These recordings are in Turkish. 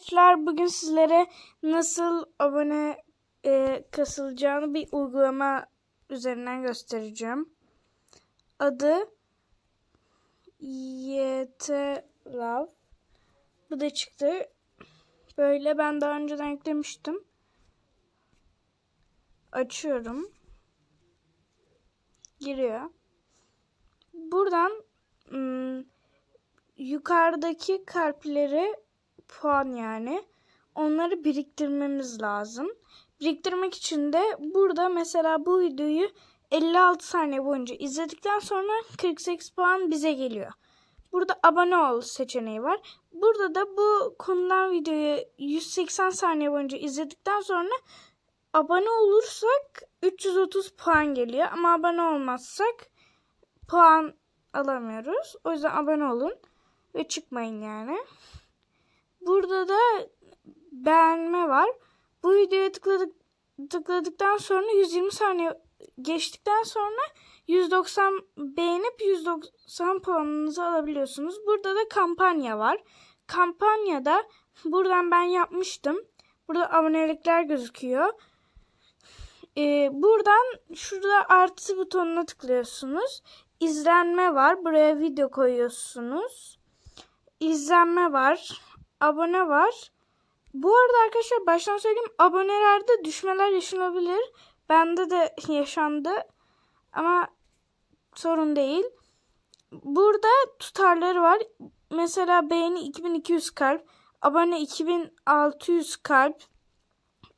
Arkadaşlar bugün sizlere nasıl abone e, kasılacağını bir uygulama üzerinden göstereceğim. Adı YT Love. Bu da çıktı. Böyle ben daha önceden yüklemiştim. Açıyorum. Giriyor. Buradan ım, yukarıdaki kalpleri puan yani. Onları biriktirmemiz lazım. Biriktirmek için de burada mesela bu videoyu 56 saniye boyunca izledikten sonra 48 puan bize geliyor. Burada abone ol seçeneği var. Burada da bu konudan videoyu 180 saniye boyunca izledikten sonra abone olursak 330 puan geliyor. Ama abone olmazsak puan alamıyoruz. O yüzden abone olun ve çıkmayın yani. Burada da beğenme var. Bu videoya tıkladık, tıkladıktan sonra 120 saniye geçtikten sonra 190 beğenip 190 puanınızı alabiliyorsunuz. Burada da kampanya var. Kampanyada buradan ben yapmıştım. Burada abonelikler gözüküyor. Ee, buradan şurada artı butonuna tıklıyorsunuz. İzlenme var. Buraya video koyuyorsunuz. İzlenme var. Abone var. Bu arada arkadaşlar baştan söyleyeyim abonelerde düşmeler yaşanabilir. Bende de yaşandı. Ama sorun değil. Burada tutarları var. Mesela beğeni 2200 kalp, abone 2600 kalp,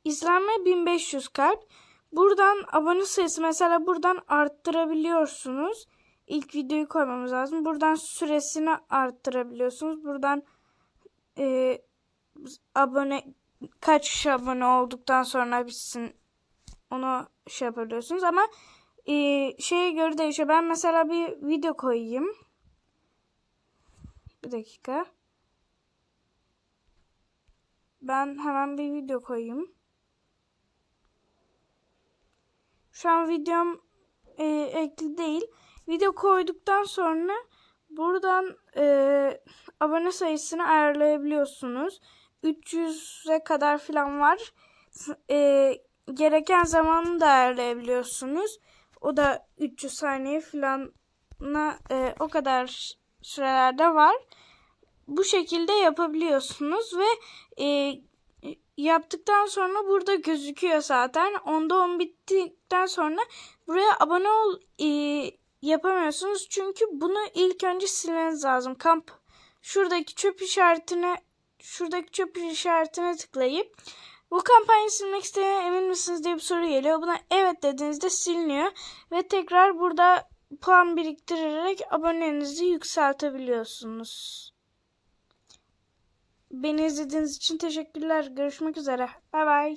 izlenme 1500 kalp. Buradan abone sayısı mesela buradan arttırabiliyorsunuz. İlk videoyu koymamız lazım. Buradan süresini arttırabiliyorsunuz. Buradan e, abone kaç kişi abone olduktan sonra bitsin onu şey yapabiliyorsunuz ama e, şeye göre değişiyor. Ben mesela bir video koyayım. Bir dakika. Ben hemen bir video koyayım. Şu an videom e, ekli değil. Video koyduktan sonra buradan e, abone sayısını ayarlayabiliyorsunuz. 300'e kadar falan var. E, gereken zamanı da ayarlayabiliyorsunuz. O da 300 saniye falan e, o kadar sürelerde var. Bu şekilde yapabiliyorsunuz ve e, yaptıktan sonra burada gözüküyor zaten. Onda 10 bittikten sonra buraya abone ol e, yapamıyorsunuz. Çünkü bunu ilk önce silmeniz lazım. Kamp şuradaki çöp işaretine şuradaki çöp işaretine tıklayıp bu kampanyayı silmek istediğine emin misiniz diye bir soru geliyor. Buna evet dediğinizde siliniyor ve tekrar burada puan biriktirerek abonenizi yükseltebiliyorsunuz. Beni izlediğiniz için teşekkürler. Görüşmek üzere. Bay bay.